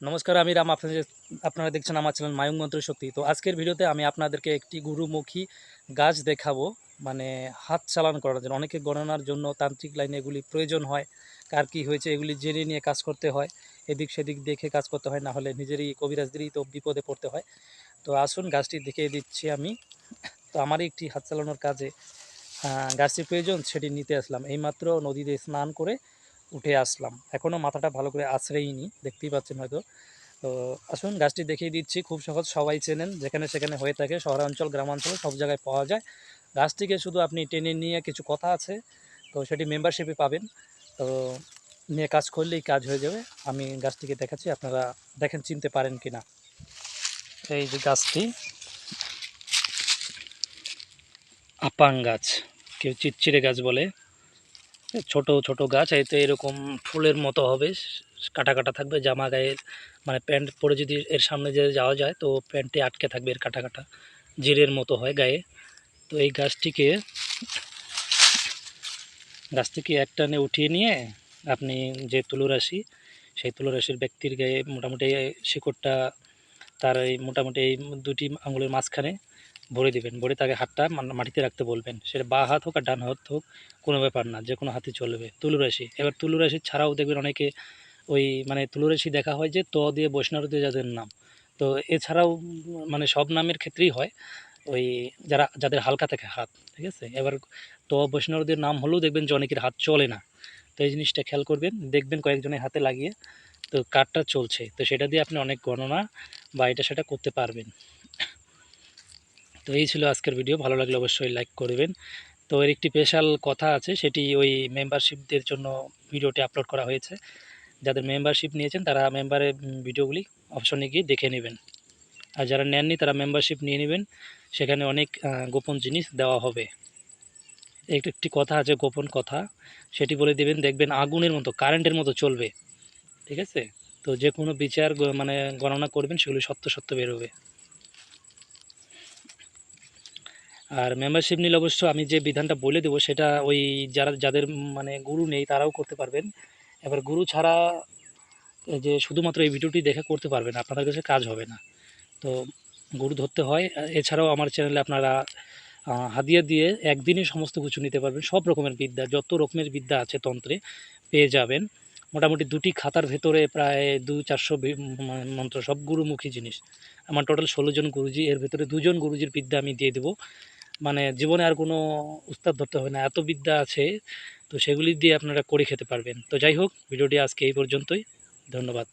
নমস্কার, আমি রাম। আপনাদের আপনারা দেখছেন আমার চ্যানেল মায়ুং মন্ত্র শক্তি। তো আজকের ভিডিওতে আমি আপনাদেরকে একটি গুরুমুখী গাছ দেখাবো মানে হাত চালান করার জন্য। অনেকে গণনার জন্য তান্ত্রিক লাইনে এগুলি প্রয়োজন হয়, কার কী হয়েছে এগুলি জেনে নিয়ে কাজ করতে হয়, এদিক সেদিক দেখে কাজ করতে হয়, না হলে নিজেরই কবিরাজদেরই তো বিপদে পড়তে হয়। তো আসুন গাছটি দেখিয়ে দিচ্ছি আমি। তো আমারই একটি হাত চালানোর কাজে গাছটির প্রয়োজন সেটি নিতে আসলাম। এইমাত্র নদীতে স্নান করে উঠে আসলাম। এখনও মাথাটা ভালো করে আছড়েইনি, দেখতেই পাচ্ছেন হয়তো। তো আসুন, গাছটি দেখিয়ে দিচ্ছি। খুব সহজ, সবাই চেনেন, যেখানে সেখানে হয়ে থাকে, শহরাঞ্চল, গ্রামাঞ্চলে সব জায়গায় পাওয়া যায়। গাছটিকে শুধু আপনি টেনে নিয়ে কিছু কথা আছে, তো সেটি মেম্বারশিপে পাবেন। তো নিয়ে কাজ করলেই কাজ হয়ে যাবে। আমি গাছটিকে দেখাচ্ছি, আপনারা দেখেন, চিনতে পারেন কি না এই যে গাছটি, আপাং গাছ, কেউ চিচ্চিড়ে গাছ বলে। ছোট ছোট গাছ এই তো এরকম ফুলের মতো হবে, কাটা কাটা থাকবে, জামা গায়ের মানে প্যান্ট পরে যদি এর সামনে যে যাওয়া যায়, তো প্যান্টে আটকে থাকবে এর কাটা কাটা। জিরের মতো হয় গায়ে। তো এই গাছটিকে গাছ গাছটিকে একটানে উঠিয়ে নিয়ে আপনি যে তুলরাশি, সেই তুলরাশির ব্যক্তির গায়ে মোটামুটি শিকড়টা, তার এই মোটামুটি এই দুটি আঙুলের মাঝখানে ভরে দিবেন, ভরে তাকে হাতটা মাটিতে রাখতে বলবেন। সেটা বা হাত হোক আর ডান হাত হোক, কোনো ব্যাপার না, যে কোনো হাতে চলবে। তুলুরাশি। এবার তুলুরাশি ছাড়াও দেখবেন অনেকে ওই মানে তুলুরাশি দেখা হয় যে ত দিয়ে বৈষ্ণব দিয়ে যাদের নাম। তো এছাড়াও মানে সব নামের ক্ষেত্রেই হয় ওই যারা, যাদের হালকা থাকে হাত, ঠিক আছে? এবার ত বৈষ্ণবদের নাম হলেও দেখবেন যে অনেকের হাত চলে না। তো এই জিনিসটা খেয়াল করবেন, দেখবেন কয়েকজনের হাতে লাগিয়ে তো কার্ডটা চলছে। তো সেটা দিয়ে আপনি অনেক গণনা বা এটা সেটা করতে পারবেন। তো এই ছিল আজকের ভিডিও ভালো লাগলে অবশ্যই লাইক করবেন। তো এর একটি স্পেশাল কথা আছে, সেটি ওই মেম্বারশিপদের জন্য ভিডিওটি আপলোড করা হয়েছে। যাদের মেম্বারশিপ নিয়েছেন, তারা মেম্বারের ভিডিওগুলি অপশনে গিয়ে দেখে নেবেন। আর যারা নেননি, তারা মেম্বারশিপ নিয়ে নেবেন। সেখানে অনেক গোপন জিনিস দেওয়া হবে। এক- একটি কথা আছে, গোপন কথা। সেটি বলে দেবেন, দেখবেন আগুনের মতো কারেন্টের মতো চলবে। ঠিক আছে? তো যে কোনো বিচার মানে গণনা করবেন, সেগুলি সত্য সত্য বেরোবে। আর মেম্বারশিপ নিলে অবশ্য আমি যে বিধানটা বলে দেবো, সেটা ওই যারা, যাদের মানে গুরু নেই, তারাও করতে পারবেন। এবার গুরু ছাড়া যে শুধুমাত্র এই ভিডিওটি দেখে করতে পারবেন আপনাদের কাছে কাজ হবে না। তো গুরু ধরতে হয়। এছাড়াও আমার চ্যানেলে আপনারা হাদিয়া দিয়ে একদিনে সমস্ত কিছু নিতে পারবেন। সব রকমের বিদ্যা, যত রকমের বিদ্যা আছে তন্ত্রে পেয়ে যাবেন। মোটামুটি দুটি খাতার ভেতরে প্রায় দু চারশো মানে মন্ত্র, সব গুরুমুখী জিনিস। আমার টোটাল ষোলো জন গুরুজি, এর ভেতরে দুজন গুরুজির বিদ্যা আমি দিয়ে দেবো। মানে জীবনে আর কোনো উস্তাদ ধরতে হবে না, এত বিদ্যা আছে, তো সেগুলি দিয়ে আপনারা করে খেতে পারবেন। তো যাই হোক, ভিডিওটি আজকে এই পর্যন্তই, ধন্যবাদ।